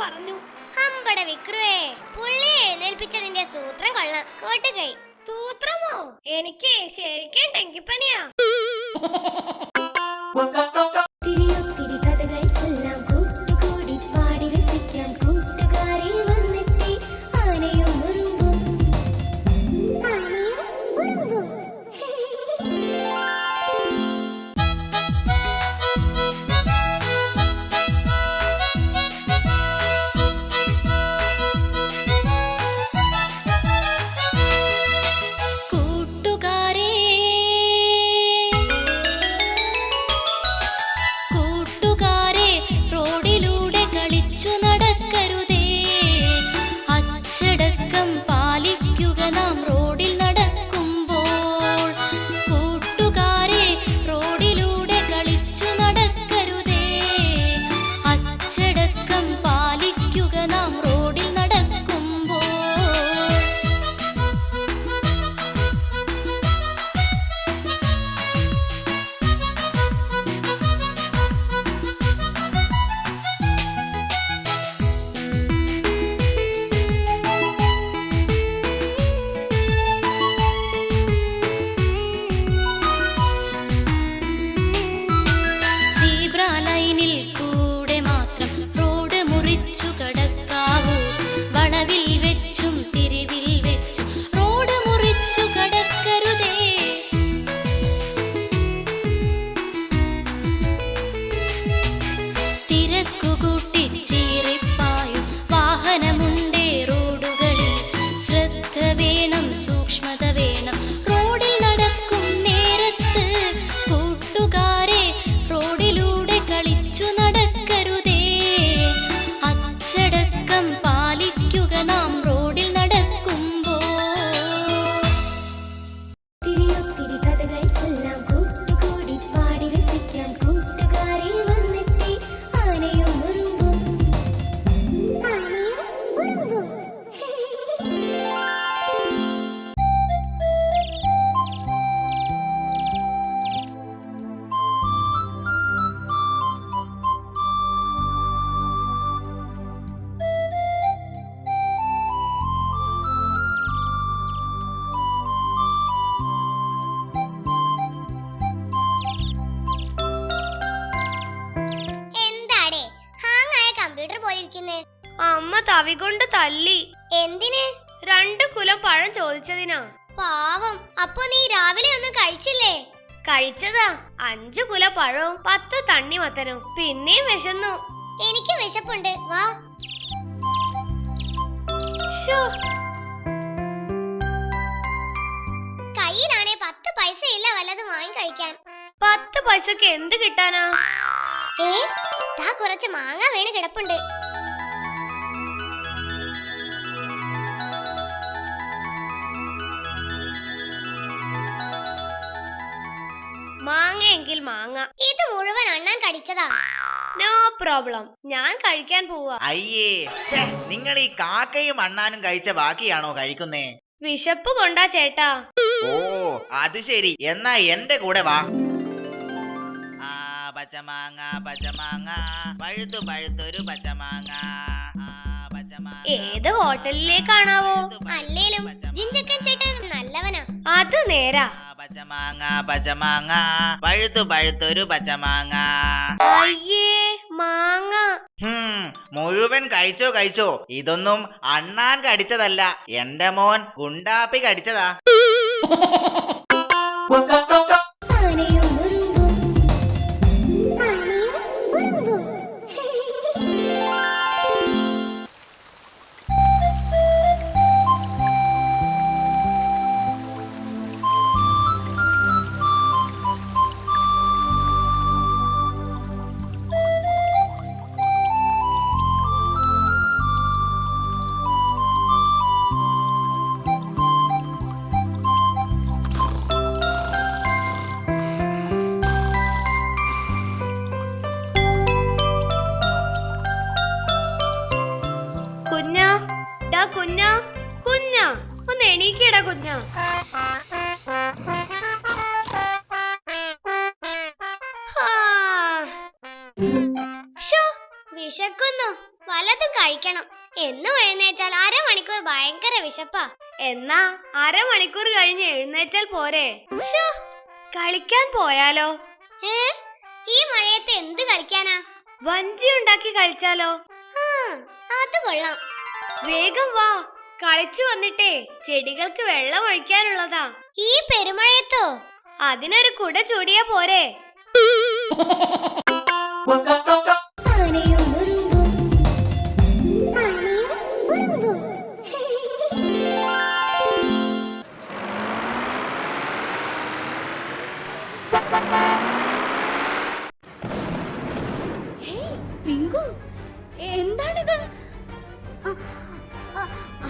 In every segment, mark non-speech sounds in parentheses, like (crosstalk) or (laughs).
പറഞ്ഞു. അമ്പട വിക്രുവേ പുള്ളി എഴുന്നേൽപ്പിച്ചതിന്റെ സൂത്രം കൊള്ളാം. കോട്ടുകൈ സൂത്രമോ? എനിക്ക് ശരിക്കും ഡെങ്കിപ്പനിയാ. തല്ലി. എന്തിന്? രണ്ട് കുലം പഴം ചോദിച്ചതിനാ. പാവം. അപ്പൊ നീ രാവിലെ ഒന്നും കഴിച്ചില്ലേ? കഴിച്ചതാ. അഞ്ചു കുല പഴവും പത്ത് തണ്ണിമത്തനും പിന്നെയും വിശന്നു. എനിക്ക് വിശപ്പുണ്ട്. വാ. കയ്യിലാണേ പത്ത് പൈസ ഇല്ല വല്ലതും വാങ്ങി കഴിക്കാൻ. പത്ത് പൈസക്ക് എന്ത് കിട്ടാനാ? ഏ? കുറച്ച് മാങ്ങ വീണ് കിടപ്പുണ്ട്. മാങ്ങയെങ്കിൽ മാങ്ങ. ഇത് മുഴുവൻ അണ്ണാൻ കടിച്ചതാ. നോ പ്രോബ്ലം ഞാൻ കഴിക്കാൻ പോവാ. അയ്യേ ഛേ, നിങ്ങൾ ഈ കാക്കയും അണ്ണാനും കഴിച്ച ബാക്കിയാണോ കഴിക്കുന്നേ? വിശപ്പ് കൊണ്ടാ ചേട്ടാ. ഓ അത് ശരി. എന്നാ എന്റെ കൂടെ വാ. ആ പച്ചമാങ്ങ പച്ചമാങ്ങ. പഴുത്തു പഴുത്തൊരു പച്ചമാങ്ങ. ആ, പച്ചമാങ്ങ, ഏത് ഹോട്ടലിലേക്കാണാവോ? പഴുത്തു പഴുത്തൊരു അല്ലേലും പച്ചമാങ്ങ. ജിഞ്ചക്കൻ ചേട്ടൻ നല്ലവനാ. അത് നേരാ. പച്ചമാങ്ങ പച്ചമാങ്ങ. പഴുത്തു പഴുത്തൊരു പച്ചമാങ്ങ. അയ്യേ മാങ്ങ. ഹും, മുഴുവൻ കഴിച്ചോ കഴിച്ചോ. ഇതൊന്നും അണ്ണാൻ കടിച്ചതല്ല എന്റെ മോൻ ഗുണ്ടാപ്പി കടിച്ചതാ വിശക്കുന്നു. വല്ലതും കഴിക്കണം. എന്നും എഴുന്നേറ്റാൽ അരമണിക്കൂർ ഭയങ്കര വിശപ്പാ. എന്നാ അരമണിക്കൂർ കഴിഞ്ഞ് എഴുന്നേറ്റാൽ പോരെ? കളിക്കാൻ പോയാലോ? ഏ? ഈ മഴയത്ത് എന്ത് കളിക്കാനാ? വഞ്ചി ഉണ്ടാക്കി കളിച്ചാലോ? ആ, അത് കൊള്ളാം. വേഗം വാ. കളിച്ചു വന്നിട്ടേ ചെടികൾക്ക് വെള്ളം ഒഴിക്കാനുള്ളതാ. ഈ പെരുമഴയത്തോ? അതിനൊരു കുട ചൂടിയാ പോരെ. (laughs)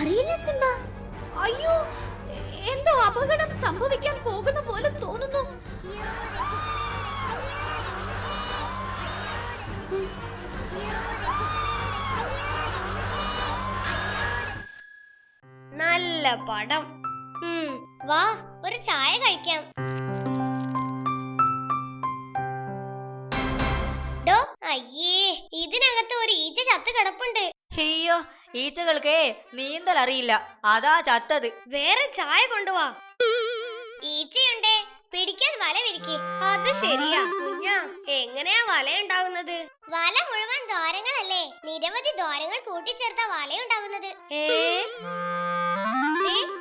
അറിയില്ല സിംബ. അയ്യോ എന്തോ അപകടം സംഭവിക്കാൻ പോകുന്ന പോലെ തോന്നുന്നു. നല്ല പടം. വാ ഒരു ചായ കഴിക്കാം. ഡോ അയ്യേ ഇതിനകത്ത് ഒരു ഈച്ച ചത്ത് കിടപ്പുണ്ട്. അയ്യോ ഈച്ചകൾക്കേ നീന്തൽ അറിയില്ല അതാ ചത്തത്. വേറെ ചായ കൊണ്ടുവാ. ഈച്ചയുണ്ടേ. പിടിക്കാൻ വല വിരിക്കി. അത് ശരിയാ. കുഞ്ഞ എങ്ങനെയാ വല ഉണ്ടാകുന്നത് വല മുഴുവൻ ദ്വാരങ്ങളല്ലേ? നിരവധി ദ്വാരങ്ങൾ കൂട്ടിച്ചേർത്ത വല ഉണ്ടാകുന്നത്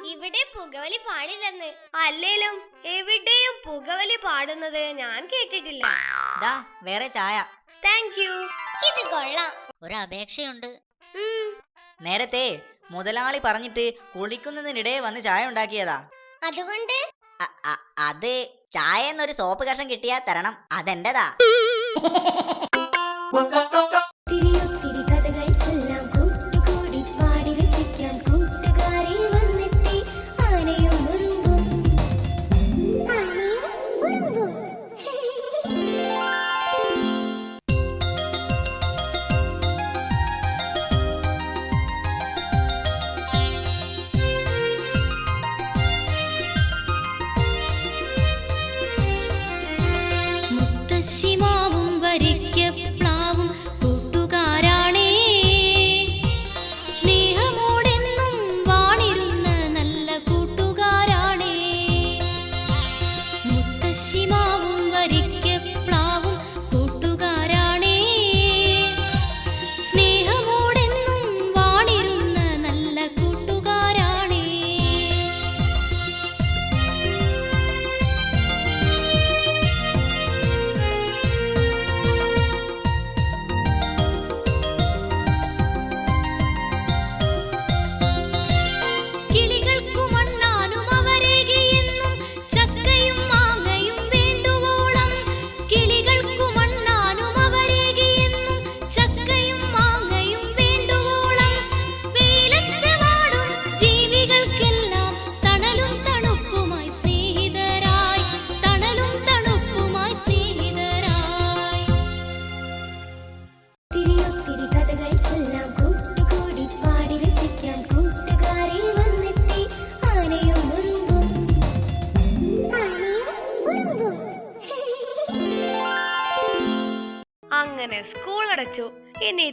ഇവിടെ പുകവലി പാടില്ലെന്ന്. അല്ലേലും എവിടെയും പുകവലി പാടുന്നത് ഞാൻ കേട്ടിട്ടില്ല. ദാ വേറെ ചായ. Thank you. ഇത് കൊള്ളാം. ഒരു അപേക്ഷയുണ്ട്. നേരത്തെ മുതലാളി പറഞ്ഞിട്ട് കുളിക്കുന്നതിനിടെ വന്ന് ചായ ഉണ്ടാക്കിയതാ. അതുകൊണ്ട്? അത് ചായ എന്നൊരു സോപ്പ് കഷം കിട്ടിയാ തരണം. അതെന്റെതാ? (laughs) しま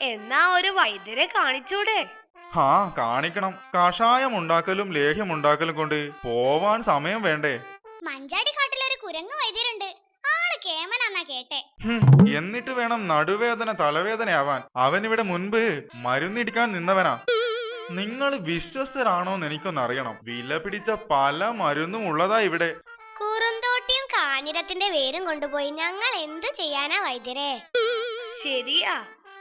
എന്നാ ഒരു വൈദ്യരെ കാണിച്ചൂടെ? ഹാ കാണിക്കണം. കഷായം ഉണ്ടാക്കലും ലേഹ്യം ഉണ്ടാക്കലും കൊണ്ട് പോവാൻ സമയം വേണ്ടേ? മഞ്ചാടി കാട്ടിലൊരു കുരങ്ങ് വൈദ്യരുണ്ട്. ആൾ കേമനാന്നാ കേട്ടെ. ഹും, എന്നിട്ട് വേണം നടുവേദന തലവേദനയാവാൻ. അവനിവിടെ മുൻപ് മരുന്നിടിക്കാൻ നിന്നവനാ. നിങ്ങൾ വിശ്വസ്തരാണോന്ന് എനിക്കൊന്നറിയണം. വില പിടിച്ച പല മരുന്നും ഉള്ളതാ ഇവിടെ. കുറുന്തോട്ടിയും കാഞ്ഞിരത്തിന്റെ വേരും കൊണ്ടുപോയി ഞങ്ങൾ എന്ത് ചെയ്യാനാ വൈദ്യരെ? ശരിയാ.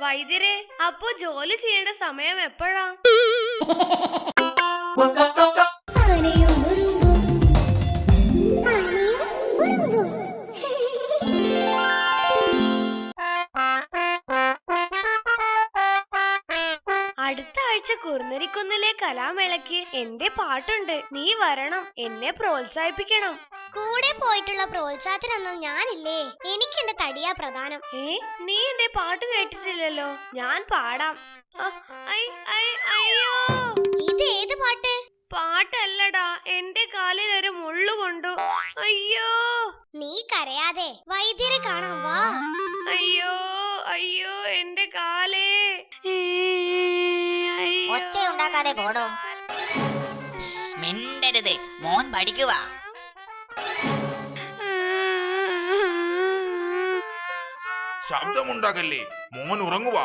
വൈദ്യരെ അപ്പൊ ജോലി ചെയ്യേണ്ട സമയം എപ്പോഴാ? അടുത്ത ആഴ്ച കുറുനരിക്കുന്നിലെ കലാമേളയ്ക്ക് എന്റെ പാട്ടുണ്ട്. നീ വരണം. എന്നെ പ്രോത്സാഹിപ്പിക്കണം. കൂടെ പോയിട്ടുള്ള പ്രോത്സാഹത്തിനൊന്നും ഞാനില്ലേ? എനിക്ക് എന്റെ തടിയാ പ്രധാനം. ഏ നീ എന്റെ പാട്ട് കേട്ടിട്ടില്ലല്ലോ? ഞാൻ പാടാം. അയ്യോ! ഇത് ഏത് പാട്ട്? പാട്ടല്ലടാ എന്റെ കാലിൽ ഒരു മുള്ളു കൊണ്ടു. അയ്യോ! നീ കരയാതെ വൈദ്യരെ കാണാം വാ. അയ്യോ അയ്യോ എന്റെ കാലേ. ഒറ്റ ഉണ്ടാക്കാതെ പോടോ. മിണ്ടരുത്. മോൻ പഠിക്കുക ശബ്ദമുണ്ടാകല്ലേ? മോൻ ഉറങ്ങുക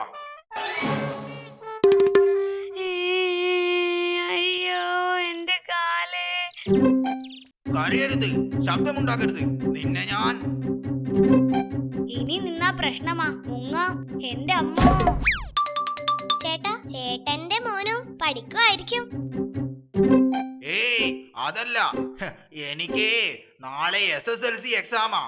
അയ്യോ എന്റെ കാലേ. കരയരുത് ശബ്ദമുണ്ടാക്കരുത് നിന്നെ ഞാൻ. ഇനി നിന്നാ പ്രശ്നമാ. മുങ്ങ എന്റെ അമ്മ. ചേട്ടാ ചേട്ടന്റെ മോനും പഠിക്കുമായിരിക്കും ഏയ് അതല്ല. എനിക്ക് നാളെ എസ് എസ് എൽ സി എക്സാമാ